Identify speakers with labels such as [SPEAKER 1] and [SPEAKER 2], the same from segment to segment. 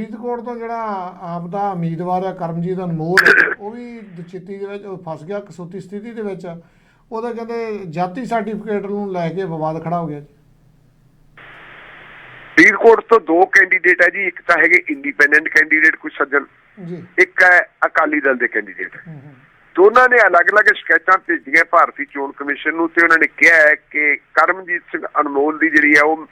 [SPEAKER 1] ਫਰੀਦਕੋਟ ਤੋਂ ਜਿਹੜਾ ਆਪ ਦਾ ਉਮੀਦਵਾਰ ਹੈ ਕਰਮਜੀਤ ਅਨਮੋਲ ਉਹ ਵੀ ਦਚਿੱਤੀ ਦੇ ਵਿੱਚ ਉਹ ਫਸ ਗਿਆ ਕਸੂਤੀ ਸਥਿਤੀ ਦੇ ਵਿੱਚ। ਉਹਦਾ ਕਹਿੰਦੇ ਜਾਤੀ ਸਰਟੀਫਿਕੇਟ ਨੂੰ ਲੈ ਕੇ ਵਿਵਾਦ ਖੜਾ ਹੋ ਗਿਆ ਜੀ।
[SPEAKER 2] ਫਰੀਦਕੋਟ ਤੋਂ ਦੋ ਕੈਂਡੀਡੇਟ ਹੈ ਜੀ ਇੱਕ ਤਾਂ ਹੈਗੇ ਇੰਡੀਪੈਂਡੈਂਟ ਕੈਂਡੀਡੇਟ ਕੋਈ ਸੱਜਣ।
[SPEAKER 1] ਜੀ।
[SPEAKER 2] ਇੱਕ ਹੈ ਅਕਾਲੀ ਦਲ ਦੇ ਕੈਂਡੀਡੇਟ
[SPEAKER 1] ਹੂੰ ਹੂੰ।
[SPEAKER 2] ਦੋਨਾਂ ਨੇ ਅਲੱਗ-ਅਲੱਗ ਸ਼ਿਕਾਇਤਾਂ ਭੇਜੀਆਂ ਭਾਰਤੀ ਚੋਣ ਕਮਿਸ਼ਨ ਨੂੰ ਤੇ ਉਹਨਾਂ ਨੇ ਕਿਹਾ ਹੈ ਕਿ ਕਰਮਜੀਤ ਸਿੰਘ ਅਨਮੋਲ ਦੀ ਜਿਹੜੀ ਹੈ ਉਹ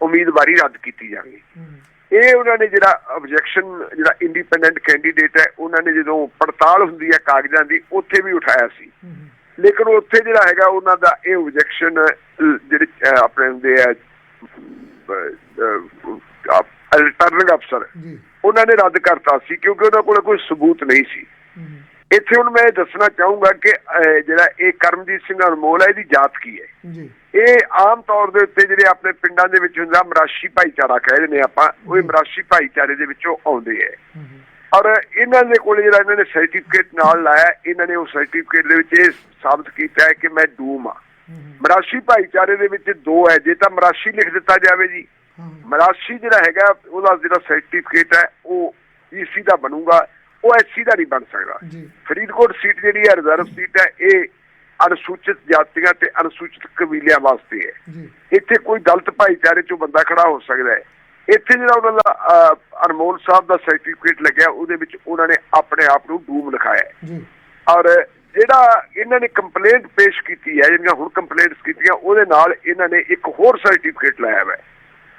[SPEAKER 2] ਉਮੀਦਵਾਰੀ ਰੱਦ ਕੀਤੀ ਜਾਵੇ
[SPEAKER 1] ਹੂੰ।
[SPEAKER 2] ਇਹ ਉਹਨਾਂ ਨੇ ਜਿਹੜਾ ਆਬਜੈਕਸ਼ਨ ਜਿਹੜਾ ਇੰਡੀਪੈਂਡੈਂਟ ਕੈਂਡੀਡੇਟ ਹੈ ਉਹਨਾਂ ਨੇ ਜਦੋਂ ਪੜਤਾਲ ਹੁੰਦੀ ਹੈ ਕਾਗਜ਼ਾਂ ਦੀ ਉੱਥੇ ਵੀ ਉਠਾਇਆ ਸੀ ਲੇਕਿਨ ਉੱਥੇ ਜਿਹੜਾ ਹੈਗਾ ਉਹਨਾਂ ਦਾ ਇਹ ਆਬਜੈਕਸ਼ਨ ਜਿਹੜੇ ਆਪਣੇ ਹੁੰਦੇ ਆ ਰਿਟਰਨਿੰਗ ਅਫਸਰ
[SPEAKER 1] ਜੀ
[SPEAKER 2] ਉਹਨਾਂ ਨੇ ਰੱਦ ਕਰਤਾ ਸੀ ਕਿਉਂਕਿ ਉਹਨਾਂ ਕੋਲ ਕੋਈ ਸਬੂਤ ਨਹੀਂ ਸੀ ਇੱਥੇ ਹੁਣ ਮੈਂ ਦੱਸਣਾ ਚਾਹੂੰਗਾ ਕਿ ਜਿਹੜਾ ਇਹ ਕਰਮਜੀਤ ਸਿੰਘ ਅਨਮੋਲ ਹੈ ਇਹਦੀ ਜਾਤ ਕੀ ਹੈ?
[SPEAKER 1] ਜੀ।
[SPEAKER 2] ਇਹ ਆਮ ਤੌਰ ਦੇ ਉੱਤੇ ਜਿਹੜੇ ਆਪਣੇ ਪਿੰਡਾਂ ਦੇ ਵਿੱਚ ਹੁੰਦਾ ਮਰਾਸ਼ੀ ਭਾਈਚਾਰਾ ਕਹਿੰਦੇ ਨੇ ਆਪਾਂ ਉਹ ਮਰਾਸ਼ੀ ਭਾਈਚਾਰੇ ਦੇ ਵਿੱਚੋਂ ਆਉਂਦੇ ਹੂੰ। ਔਰ ਇਹਨਾਂ ਦੇ ਕੋਲ ਜਿਹੜਾ ਇਹਨਾਂ ਨੇ ਸਰਟੀਫਿਕੇਟ ਨਾਲ ਲਾਇਆ ਇਹਨਾਂ ਨੇ ਉਹ ਸਰਟੀਫਿਕੇਟ ਦੇ ਵਿੱਚ ਇਹ ਸਾਬਤ ਕੀਤਾ ਹੈ ਕਿ ਮੈਂ ਡੂਮ ਆ ਮਰਾਸ਼ੀ ਭਾਈਚਾਰੇ ਦੇ ਵਿੱਚ ਦੋ ਹੈ ਜੇ ਤਾਂ ਮਰਾਸ਼ੀ ਲਿਖ ਦਿੱਤਾ ਜਾਵੇ ਜੀ। ਮਰਾਸ਼ੀ ਜਿਹੜਾ ਹੈਗਾ ਉਹਦਾ ਜਿਹੜਾ ਸਰਟੀਫਿਕੇਟ ਹੈ ਉਹ ਈਸੀ ਦਾ ਬਣੂਗਾ। ਉਹ ਐਸਸੀ ਦਾ ਨਹੀਂ ਬਣ ਸਕਦਾ। ਫਰੀਦਕੋਟ ਸੀਟ ਜਿਹੜੀ ਹੈ ਰਿਜ਼ਰਵ ਸੀਟ ਹੈ ਇਹ ਅਨੁਸੂਚਿਤ ਜਾਤੀਆਂ ਤੇ ਅਨੁਸੂਚਿਤ ਕਬੀਲਿਆਂ ਵਾਸਤੇ ਹੈ। ਇੱਥੇ ਕੋਈ ਦਲਿਤ ਭਾਈਚਾਰੇ ਚੋਂ ਬੰਦਾ ਖੜਾ ਹੋ ਸਕਦਾ ਹੈ। ਇੱਥੇ ਜਿਹੜਾ ਉਹਨਾਂ ਦਾ ਅਹ, ਅਨਮੋਲ ਸਾਹਿਬ ਦਾ ਸਰਟੀਫਿਕੇਟ ਲੱਗਿਆ ਉਹਦੇ ਵਿੱਚ ਉਹਨਾਂ ਨੇ ਆਪਣੇ ਆਪ ਨੂੰ ਡੂਮ ਲਿਖਾਇਆ ਔਰ ਜਿਹੜਾ ਇਹਨਾਂ ਨੇ ਕੰਪਲੇਂਟ ਪੇਸ਼ ਕੀਤੀ ਹੈ ਜਿਹੜੀਆਂ ਹੁਣ ਕੰਪਲੇਂਟਸ ਕੀਤੀਆਂ ਉਹਦੇ ਨਾਲ ਇਹਨਾਂ ਨੇ ਇੱਕ ਹੋਰ ਸਰਟੀਫਿਕੇਟ ਲਾਇਆ ਹੈ।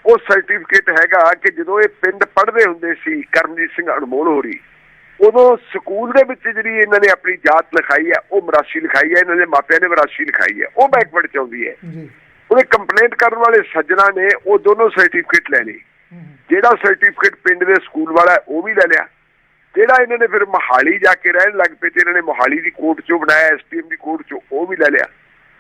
[SPEAKER 2] ਉਹ ਸਰਟੀਫਿਕੇਟ ਹੈਗਾ ਕਿ ਜਦੋਂ ਇਹ ਪਿੰਡ ਪੜ੍ਹਦੇ ਹੁੰਦੇ ਸੀ ਕਰਮਜੀਤ ਸਿੰਘ ਅਨਮੋਲ ਹੋਰੀ ਉਦੋਂ ਸਕੂਲ ਦੇ ਵਿੱਚ ਜਿਹੜੀ ਇਹਨਾਂ ਨੇ ਆਪਣੀ ਜਾਤ ਲਿਖਾਈ ਹੈ ਉਹ ਮਰਾਸ਼ੀ ਲਿਖਾਈ ਹੈ ਇਹਨਾਂ ਦੇ ਮਾਪਿਆਂ ਨੇ ਮਰਾਸ਼ੀ ਲਿਖਾਈ ਹੈ ਉਹ ਬੈਕਵਰਡ ਚ ਆਉਂਦੀ ਹੈ।
[SPEAKER 1] ਜੀ।
[SPEAKER 2] ਉਹਨੇ ਕੰਪਲੇਂਟ ਕਰਨ ਵਾਲੇ ਸੱਜਣਾ ਨੇ ਉਹ ਦੋਨੋਂ ਸਰਟੀਫਿਕੇਟ ਲੈ ਲਏ। ਜਿਹੜਾ ਸਰਟੀਫਿਕੇਟ ਪਿੰਡ ਦੇ ਸਕੂਲ ਵਾਲਾ ਉਹ ਵੀ ਲੈ ਲਿਆ। ਜਿਹੜਾ ਇਹਨਾਂ ਨੇ ਫਿਰ ਮੋਹਾਲੀ ਜਾ ਕੇ ਰਹਿਣ ਲੱਗ ਪਏ ਤੇ ਇਹਨਾਂ ਨੇ ਮੋਹਾਲੀ ਦੀ ਕੋਰਟ ਚੋਂ ਬਣਾਇਆ ਐਸਟੀਐਮ ਦੀ ਕੋਰਟ ਚੋਂ ਉਹ ਵੀ ਲੈ ਲਿਆ।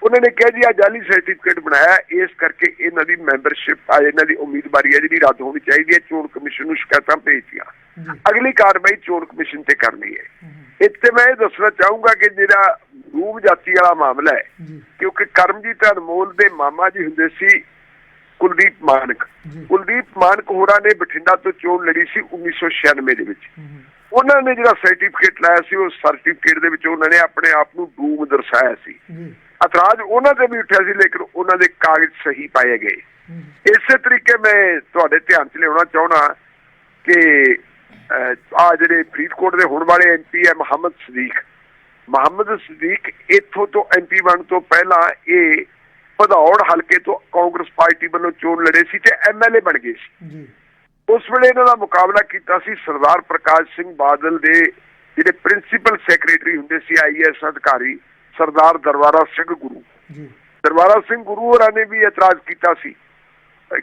[SPEAKER 2] ਉਹਨਾਂ ਨੇ ਕਿਹਾ ਜੀ ਆ ਜਾਲੀ ਸਰਟੀਫਿਕੇਟ ਬਣਾਇਆ ਇਸ ਕਰਕੇ ਇਹਨਾਂ ਦੀ ਮੈਂਬਰਸ਼ਿਪ ਆ ਇਹਨਾਂ ਦੀ ਉਮੀਦਵਾਰੀ ਹੈ ਜਿਹੜੀ ਰੱਦ ਹੋਣੀ ਚਾਹੀਦੀ ਹੈ। ਚੋਣ ਕਮਿਸ਼ਨ ਨੂੰ ਸ਼ਿਕਾਇਤਾਂ ਭੇਜੀਆਂ ਅਗਲੀ ਕਾਰਵਾਈ ਚੋਣ ਕਮਿਸ਼ਨ ਤੇ ਕਰਨੀ ਹੈ। ਇੱਥੇ ਮੈਂ ਇਹ ਦੱਸਣਾ ਚਾਹੂੰਗਾ ਕਿ ਜਿਹੜਾ ਰੂਪ ਜਾਤੀ ਵਾਲਾ ਮਾਮਲਾ ਹੈ ਕਿਉਂਕਿ ਕਰਮਜੀਤ ਅਨਮੋਲ ਦੇ ਮਾਮਾ ਜੀ ਹੁੰਦੇ ਸੀ ਕੁਲਦੀਪ ਮਾਨਕ। ਕੁਲਦੀਪ ਮਾਨਕ ਹੋਰਾਂ ਨੇ ਬਠਿੰਡਾ ਤੋਂ ਚੋਣ ਲੜੀ ਸੀ 1996 ਦੇ ਵਿੱਚ। ਉਹਨਾਂ ਨੇ ਜਿਹੜਾ ਸਰਟੀਫਿਕੇਟ ਲਾਇਆ ਸੀ ਉਹ ਸਰਟੀਫਿਕੇਟ ਦੇ ਵਿੱਚ ਉਹਨਾਂ ਨੇ ਆਪਣੇ ਆਪ ਨੂੰ ਡੂਮ ਦਰਸਾਇਆ ਸੀ। ਇਤਰਾਜ਼ ਉਹਨਾਂ ਤੇ ਵੀ ਉੱਠਿਆ ਸੀ ਲੇਕਿਨ ਉਹਨਾਂ ਦੇ ਕਾਗਜ਼ ਸਹੀ ਪਾਏ ਗਏ। ਇਸੇ ਤਰੀਕੇ ਮੈਂ ਤੁਹਾਡੇ ਧਿਆਨ 'ਚ ਲਿਆਉਣਾ ਚਾਹਣਾ ਕਿ ਆ ਜਿਹੜੇ ਫਰੀਦਕੋਟ ਦੇ ਹੁਣ ਵਾਲੇ ਐਮਪੀ ਹੈ ਮੁਹੰਮਦ ਸਦੀਕ। ਮੁਹੰਮਦ ਸਦੀਕ ਇੱਥੋਂ ਤੋਂ ਐਮਪੀ ਬਣ ਤੋਂ ਪਹਿਲਾਂ ਇਹ ਭਦੌੜ ਹਲਕੇ ਤੋਂ ਕਾਂਗਰਸ ਪਾਰਟੀ ਵੱਲੋਂ ਚੋਣ ਲੜੇ ਸੀ ਤੇ ਐਮਐਲਏ ਬਣ ਗਏ ਸੀ।
[SPEAKER 1] ਜੀ।
[SPEAKER 2] ਉਸ ਵੇਲੇ ਇਹਨਾਂ ਦਾ ਮੁਕਾਬਲਾ ਕੀਤਾ ਸੀ ਸਰਦਾਰ ਪ੍ਰਕਾਸ਼ ਸਿੰਘ ਬਾਦਲ ਦੇ ਜਿਹੜੇ ਪ੍ਰਿੰਸੀਪਲ ਸੈਕਟਰੀ ਹੁੰਦੇ ਸੀ ਆਈਐਸ ਅਧਿਕਾਰੀ। ਸਰਦਾਰ ਦਰਬਾਰਾ ਸਿੰਘ ਗੁਰੂ।
[SPEAKER 1] ਜੀ।
[SPEAKER 2] ਦਰਬਾਰਾ ਸਿੰਘ ਗੁਰੂ ਹੋਰਾਂ ਨੇ ਵੀ ਇਤਰਾਜ਼ ਕੀਤਾ ਸੀ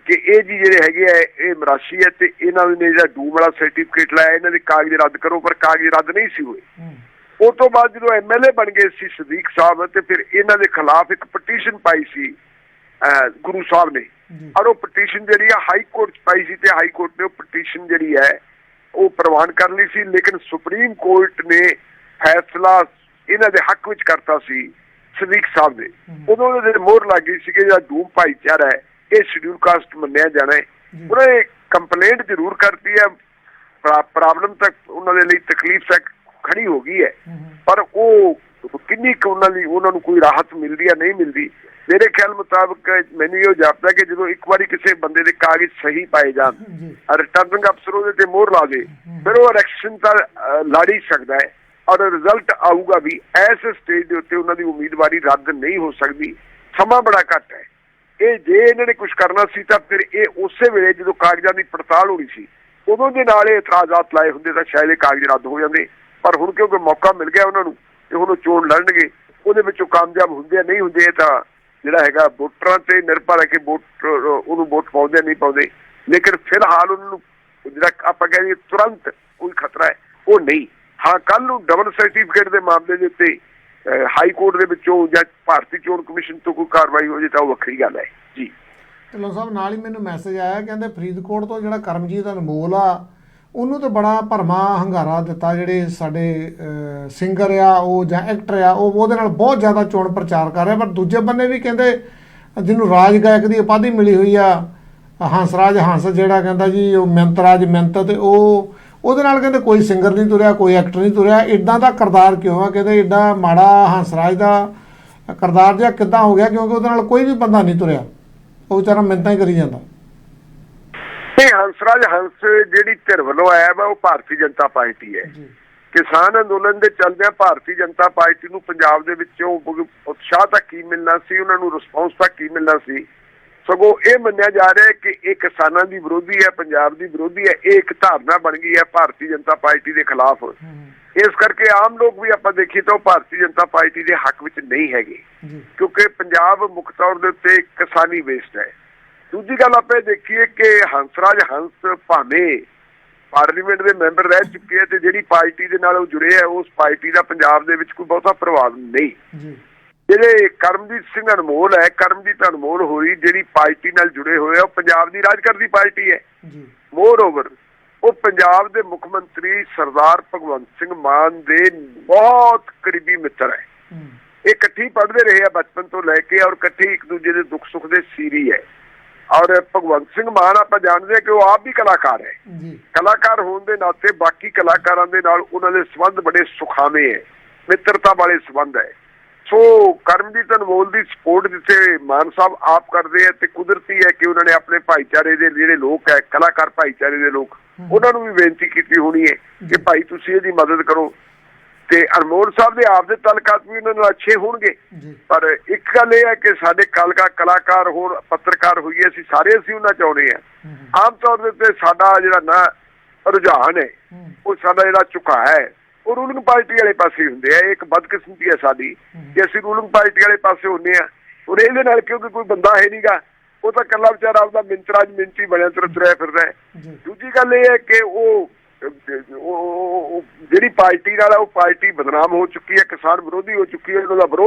[SPEAKER 2] ਕਿ ਇਹ ਜੀ ਜਿਹੜੇ ਹੈਗੇ ਆ ਇਹ ਮਰਾਸ਼ੀ ਹੈ ਤੇ ਇਹਨਾਂ ਨੇ ਜਿਹੜਾ ਡੂਮ ਵਾਲਾ ਸਰਟੀਫਿਕੇਟ ਲਾਇਆ ਇਹਨਾਂ ਦੇ ਕਾਗਜ਼ ਰੱਦ ਕਰੋ ਪਰ ਕਾਗਜ਼ ਰੱਦ ਨਹੀਂ ਸੀ ਹੋਏ। ਉਸ ਤੋਂ ਬਾਅਦ ਜਦੋਂ ਐਮਐਲਏ ਬਣ ਗਏ ਸੀ ਸਦੀਕ ਸਾਹਿਬ ਤੇ ਫਿਰ ਇਹਨਾਂ ਦੇ ਖਿਲਾਫ ਇੱਕ ਪਟੀਸ਼ਨ ਪਾਈ ਸੀ ਗੁਰੂ ਸਾਹਿਬ ਨੇ। ਔਰ ਉਹ ਪਟੀਸ਼ਨ ਜਿਹੜੀ ਆ ਹਾਈ ਕੋਰਟ ਚ ਪਾਈ ਸੀ ਤੇ ਹਾਈ ਕੋਰਟ ਨੇ ਉਹ ਪਟੀਸ਼ਨ ਜਿਹੜੀ ਹੈ ਉਹ ਪ੍ਰਵਾਨ ਕਰ ਲਈ ਸੀ। ਲੇਕਿਨ ਸੁਪਰੀਮ ਕੋਰਟ ਨੇ ਫੈਸਲਾ ਇਹਨਾਂ ਦੇ ਹੱਕ ਵਿੱਚ ਕਰਤਾ ਸੀ ਸਦੀਕ ਸਾਹਿਬ ਦੇ। ਉਦੋਂ ਉਹਦੇ ਮੋਹਰ ਲੱਗ ਗਈ ਸੀ ਕਿ ਜਿਹੜਾ ਡੂਮ ਭਾਈਚਾਰਾ ਹੈ ਇਹ ਸ਼ਡਿਊਲ ਕਾਸਟ ਮੰਨਿਆ ਜਾਣਾ ਹੈ। ਉਹਨਾਂ ਨੇ ਕੰਪਲੇਂਟ ਜ਼ਰੂਰ ਕਰਤੀ ਹੈ ਪ੍ਰੋਬਲਮ ਤੱਕ ਉਹਨਾਂ ਦੇ ਲਈ ਤਕਲੀਫ ਤੱਕ ਖੜੀ ਹੋ ਗਈ ਹੈ। ਪਰ ਉਹ ਕਿੰਨੀ ਕੁ ਉਹਨਾਂ ਲਈ ਉਹਨਾਂ ਨੂੰ ਕੋਈ ਰਾਹਤ ਮਿਲਦੀ ਹੈ ਨਹੀਂ ਮਿਲਦੀ ਮੇਰੇ ਖਿਆਲ ਮੁਤਾਬਕ ਮੈਨੂੰ ਇਹ ਜਾਪਦਾ ਕਿ ਜਦੋਂ ਇੱਕ ਵਾਰੀ ਕਿਸੇ ਬੰਦੇ ਦੇ ਕਾਗਜ਼ ਸਹੀ ਪਾਏ ਜਾਣ ਰਿਟਰਨਿੰਗ ਅਫਸਰ ਉਹਦੇ ਤੇ ਮੋਹਰ ਲਾ ਦੇ ਫਿਰ ਉਹ ਇਲੈਕਸ਼ਨ ਤਾਂ ਲੜ ਹੀ ਸਕਦਾ ਹੈ। ਔਰ ਰਿਜ਼ਲਟ ਆਊਗਾ ਵੀ ਇਸ ਸਟੇਜ ਦੇ ਉੱਤੇ ਉਹਨਾਂ ਦੀ ਉਮੀਦਵਾਰੀ ਰੱਦ ਨਹੀਂ ਹੋ ਸਕਦੀ। ਸਮਾਂ ਬੜਾ ਘੱਟ ਹੈ। ਇਹ ਜੇ ਇਹਨਾਂ ਨੇ ਕੁਝ ਕਰਨਾ ਸੀ ਤਾਂ ਫਿਰ ਇਹ ਉਸੇ ਵੇਲੇ ਜਦੋਂ ਕਾਗਜ਼ਾਂ ਦੀ ਪੜਤਾਲ ਹੋਣੀ ਸੀ, ਉਦੋਂ ਦੇ ਨਾਲ ਇਹ ਇਤਰਾਜ਼ਾਤ ਲਾਏ ਹੁੰਦੇ ਤਾਂ ਸ਼ਾਇਦ ਇਹ ਕਾਗਜ਼ ਰੱਦ ਹੋ ਜਾਂਦੇ। ਪਰ ਹੁਣ ਕਿਉਂਕਿ ਮੌਕਾ ਮਿਲ ਗਿਆ ਉਹਨਾਂ ਨੂੰ ਤੇ ਹੁਣ ਉਹ ਚੋਣ ਲੜਨਗੇ, ਉਹਦੇ ਵਿੱਚੋਂ ਕਾਮਯਾਬ ਹੁੰਦੇ ਨਹੀਂ ਹੁੰਦੇ ਤਾਂ ਜਿਹੜਾ ਹੈਗਾ ਵੋਟਰਾਂ ਤੇ ਨਿਰਭਰ ਹੈ ਕਿ ਵੋਟ, ਉਹਨੂੰ ਵੋਟ ਪਾਉਂਦੇ ਨਹੀਂ ਪਾਉਂਦੇ। ਲੇਕਿਨ ਫਿਲਹਾਲ ਉਹਨਾਂ ਨੂੰ ਜਿਹੜਾ ਆਪਾਂ ਕਹਿੰਦੇ ਤੁਰੰਤ ਕੋਈ ਖਤਰਾ ਹੈ, ਉਹ ਨਹੀਂ। ਹਾਂ ਕੱਲ ਨੂੰ ਡਬਲ ਸਰਟੀਫਿਕੇਟ ਦੇ ਮਾਮਲੇ ਦੇ ਉੱਤੇ ਹਾਈ ਕੋਰਟ ਦੇ ਵਿੱਚੋਂ ਜਾਂ ਭਾਰਤੀ ਚੋਣ ਕਮਿਸ਼ਨ ਤੋਂ ਕੋਈ ਕਾਰਵਾਈ ਹੋ ਜੇ ਤਾਂ ਉਹ ਵੱਖਰੀ ਗੱਲ ਹੈ। ਜੀ।
[SPEAKER 1] ਢਿੱਲੋਂ ਸਾਹਿਬ, ਨਾਲ ਹੀ ਮੈਨੂੰ ਮੈਸੇਜ ਆਇਆ, ਕਹਿੰਦੇ ਫਰੀਦਕੋਟ ਤੋਂ ਜਿਹੜਾ ਕਰਮਜੀਤ ਅਨਮੋਲ ਆ, ਉਹਨੂੰ ਤੇ ਬੜਾ ਭਰਮਾ ਹੰਗਾਰਾ ਦਿੱਤਾ ਜਿਹੜੇ ਸਾਡੇ ਸਿੰਗਰ ਆ, ਉਹ ਜਾਂ ਐਕਟਰ ਆ, ਉਹ ਉਹਦੇ ਨਾਲ ਬਹੁਤ ਜ਼ਿਆਦਾ ਚੋਣ ਪ੍ਰਚਾਰ ਕਰ ਰਿਹਾ, ਪਰ ਦੂਜੇ ਬੰਨੇ ਵੀ ਕਹਿੰਦੇ ਜਿਹਨੂੰ ਰਾਜ ਗਾਇਕ ਦੀ ਉਪਾਧੀ ਮਿਲੀ ਹੋਈ ਆ, ਹੰਸਰਾਜ ਹੰਸ ਜਿਹੜਾ ਕਹਿੰਦਾ ਜੀ, ਉਹ ਮਿੰਤਰਾਜ ਮਿੰਤ ਤੇ ਉਹ ਉਹਦੇ ਨਾਲ ਕਹਿੰਦੇ ਕੋਈ ਸਿੰਗਰ ਨਹੀਂ ਤੁਰਿਆ ਕੋਈ ਐਕਟਰ ਨਹੀਂ ਤੁਰਿਆ। ਇਦਾਂ ਦਾ ਕਰਦਾਰ ਕਿਉਂ ਆ? ਕਹਿੰਦੇ ਏਡਾ ਮਾੜਾ ਹੰਸਰਾਜ ਦਾ ਕਰਦਾਰ ਜਿਹਾ ਕਿੱਦਾਂ ਹੋ ਗਿਆ? ਕਿਉਂਕਿ ਉਹਦੇ ਨਾਲ ਕੋਈ ਵੀ ਬੰਦਾ ਨਹੀਂ ਤੁਰਿਆ। ਉਹ ਵਿਚਾਰਾ ਮਿੰਤਾਂ ਹੀ ਕਰੀ ਜਾਂਦਾ।
[SPEAKER 2] ਇਹ ਹੰਸਰਾਜ ਹੰਸ ਜਿਹੜੀ ਧਿਰ ਵੱਲੋਂ ਆਇਆ ਵਾ ਉਹ ਭਾਰਤੀ ਜਨਤਾ ਪਾਰਟੀ ਹੈ। ਕਿਸਾਨ ਅੰਦੋਲਨ ਦੇ ਚੱਲਦਿਆਂ ਭਾਰਤੀ ਜਨਤਾ ਪਾਰਟੀ ਨੂੰ ਪੰਜਾਬ ਦੇ ਵਿੱਚੋਂ ਉਤਸ਼ਾਹ ਤਾਂ ਕੀ ਮਿਲਣਾ ਸੀ? ਉਹਨਾਂ ਨੂੰ ਰਿਸਪੌਂਸ ਤਾਂ ਕੀ ਮਿਲਣਾ ਸੀ? ਸਗੋਂ ਇਹ ਮੰਨਿਆ ਜਾ ਰਿਹਾ ਹੈ ਕਿ ਇਹ ਕਿਸਾਨਾਂ ਦੀ ਵਿਰੋਧੀ ਹੈ ਪੰਜਾਬ ਦੀ ਵਿਰੋਧੀ ਹੈ ਇਹ ਇੱਕ ਧਾਰਨਾ ਬਣ ਗਈ ਹੈ ਭਾਰਤੀ ਜਨਤਾ ਪਾਰਟੀ ਦੇ ਖਿਲਾਫ। ਇਸ ਕਰਕੇ ਆਮ ਲੋਕ ਵੀ ਆਪਾਂ ਦੇਖੀਏ ਤਾਂ ਭਾਰਤੀ ਜਨਤਾ ਪਾਰਟੀ ਦੇ ਹੱਕ ਵਿੱਚ ਨਹੀਂ ਹੈਗੇ। ਕਿਉਂਕਿ ਪੰਜਾਬ ਮੁੱਖ ਤੌਰ ਦੇ ਉੱਤੇ ਕਿਸਾਨੀ ਵੇਸਟ ਹੈ। ਦੂਜੀ ਗੱਲ ਆਪਾਂ ਇਹ ਦੇਖੀਏ ਕਿ ਹੰਸਰਾਜ ਹੰਸ ਭਾਵੇਂ ਪਾਰਲੀਮੈਂਟ ਦੇ ਮੈਂਬਰ ਰਹਿ ਚੁੱਕੇ ਤੇ ਜਿਹੜੀ ਪਾਰਟੀ ਦੇ ਨਾਲ ਉਹ ਜੁੜੇ ਹੈ ਉਸ ਪਾਰਟੀ ਦਾ ਪੰਜਾਬ ਦੇ ਵਿੱਚ ਕੋਈ ਬਹੁਤਾ ਪ੍ਰਭਾਵ ਨਹੀਂ। ਜਿਹੜੇ ਕਰਮਜੀਤ ਸਿੰਘ ਅਨਮੋਲ ਹੈ ਕਰਮਜੀਤ ਅਨਮੋਲ ਹੋਈ ਜਿਹੜੀ ਪਾਰਟੀ ਨਾਲ ਜੁੜੇ ਹੋਏ ਆ ਉਹ ਪੰਜਾਬ ਦੀ ਰਾਜ ਕਰਦੀ ਪਾਰਟੀ ਹੈ।
[SPEAKER 1] ਜੀ।
[SPEAKER 2] ਮੋਰ ਓਵਰ ਉਹ ਪੰਜਾਬ ਦੇ ਮੁੱਖ ਮੰਤਰੀ ਸਰਦਾਰ ਭਗਵੰਤ ਸਿੰਘ ਮਾਨ ਦੇ ਬਹੁਤ ਕਰੀਬੀ ਮਿੱਤਰ ਹੈ। ਇਹ ਇਕੱਠੀ ਪੜ੍ਹਦੇ ਰਹੇ ਆ ਬਚਪਨ ਤੋਂ ਲੈ ਕੇ ਔਰ ਇਕੱਠੇ ਇੱਕ ਦੂਜੇ ਦੇ ਦੁੱਖ ਸੁੱਖ ਦੇ ਸੀਰੀ ਹੈ। ਔਰ ਭਗਵੰਤ ਸਿੰਘ ਮਾਨ ਆਪਾਂ ਜਾਣਦੇ ਹਾਂ ਕਿ ਉਹ ਆਪ ਵੀ ਕਲਾਕਾਰ ਹੈ।
[SPEAKER 1] ਜੀ।
[SPEAKER 2] ਕਲਾਕਾਰ ਹੋਣ ਦੇ ਨਾਤੇ ਬਾਕੀ ਕਲਾਕਾਰਾਂ ਦੇ ਨਾਲ ਉਹਨਾਂ ਦੇ ਸਬੰਧ ਬੜੇ ਸੁਖਾਵੇਂ ਹੈ। ਮਿੱਤਰਤਾ ਵਾਲੇ ਸਬੰਧ ਹੈ। ਸੋ ਕਰਮਜੀਤ ਅਨਮੋਲ ਦੀ ਸਪੋਰਟ ਜਿੱਥੇ ਮਾਨ ਸਾਹਿਬ ਆਪ ਕਰਦੇ ਆ ਤੇ ਕੁਦਰਤੀ ਹੈ ਕਿ ਉਹਨਾਂ ਨੇ ਆਪਣੇ ਭਾਈਚਾਰੇ ਦੇ ਜਿਹੜੇ ਲੋਕ ਹੈ ਕਲਾਕਾਰ ਭਾਈਚਾਰੇ ਦੇ ਲੋਕ ਉਹਨਾਂ ਨੂੰ ਵੀ ਬੇਨਤੀ ਕੀਤੀ ਹੋਣੀ ਹੈ ਕਿ ਭਾਈ ਤੁਸੀਂ ਇਹਦੀ ਮਦਦ ਕਰੋ। ਤੇ ਅਨਮੋਲ ਸਾਹਿਬ ਦੇ ਆਪ ਦੇ ਤਾਲੁਕਾਤ ਵੀ ਉਹਨਾਂ ਨਾਲ ਅੱਛੇ ਹੋਣਗੇ। ਪਰ ਇੱਕ ਗੱਲ ਇਹ ਹੈ ਕਿ ਸਾਡੇ ਕਲਕਾ ਕਲਾਕਾਰ ਹੋਣ ਪੱਤਰਕਾਰ ਹੋਈਏ ਅਸੀਂ ਸਾਰੇ ਅਸੀਂ ਉਹਨਾਂ ਚਾਹੁੰਦੇ ਆ। ਆਮ ਤੌਰ ਦੇ ਉੱਤੇ ਸਾਡਾ ਜਿਹੜਾ ਨਾ ਰੁਝਾਨ ਹੈ। ਉਹ ਸਾਡਾ ਜਿਹੜਾ ਝੁਕਾਅ ਹੈ ਉਹ ਰੂਲਿੰਗ ਪਾਰਟੀ ਵਾਲੇ ਪਾਸੇ ਹੁੰਦੇ ਆ ਇੱਕ ਬਦਕਿਸਮਤੀ ਹੈ ਸਾਡੀ ਕਿ ਅਸੀਂ ਰੂਲਿੰਗ ਪਾਰਟੀ ਵਾਲੇ ਪਾਸੇ ਹੁੰਦੇ ਆ। ਔਰ ਇਹਦੇ ਨਾਲ ਕਿਉਂਕਿ ਕੋਈ ਬੰਦਾ ਹੈ ਨਹੀਂਗਾ ਉਹ ਤਾਂ ਕੱਲਾ ਵਿਚਾਰਾ ਆਪਦਾ ਮਿੰਤਰਾਜ ਮਿੰਤੀ ਬਣਿਆ ਤੁਰ ਤੁਰਿਆ ਫਿਰਦਾ ਹੈ। ਦੂਜੀ ਗੱਲ ਇਹ ਹੈ ਕਿ ਉਹ ਜਿਹੜੀ ਪਾਰਟੀ ਨਾਲ ਉਹ ਪਾਰਟੀ ਬਦਨਾਮ ਹੋ ਚੁੱਕੀ ਹੈ ਕਿਸਾਨ ਵਿਰੋਧੀ ਹੋ ਚੁੱਕੀ ਹੈ ਉਹਨਾਂ ਦਾ ਵਿਰੋਧ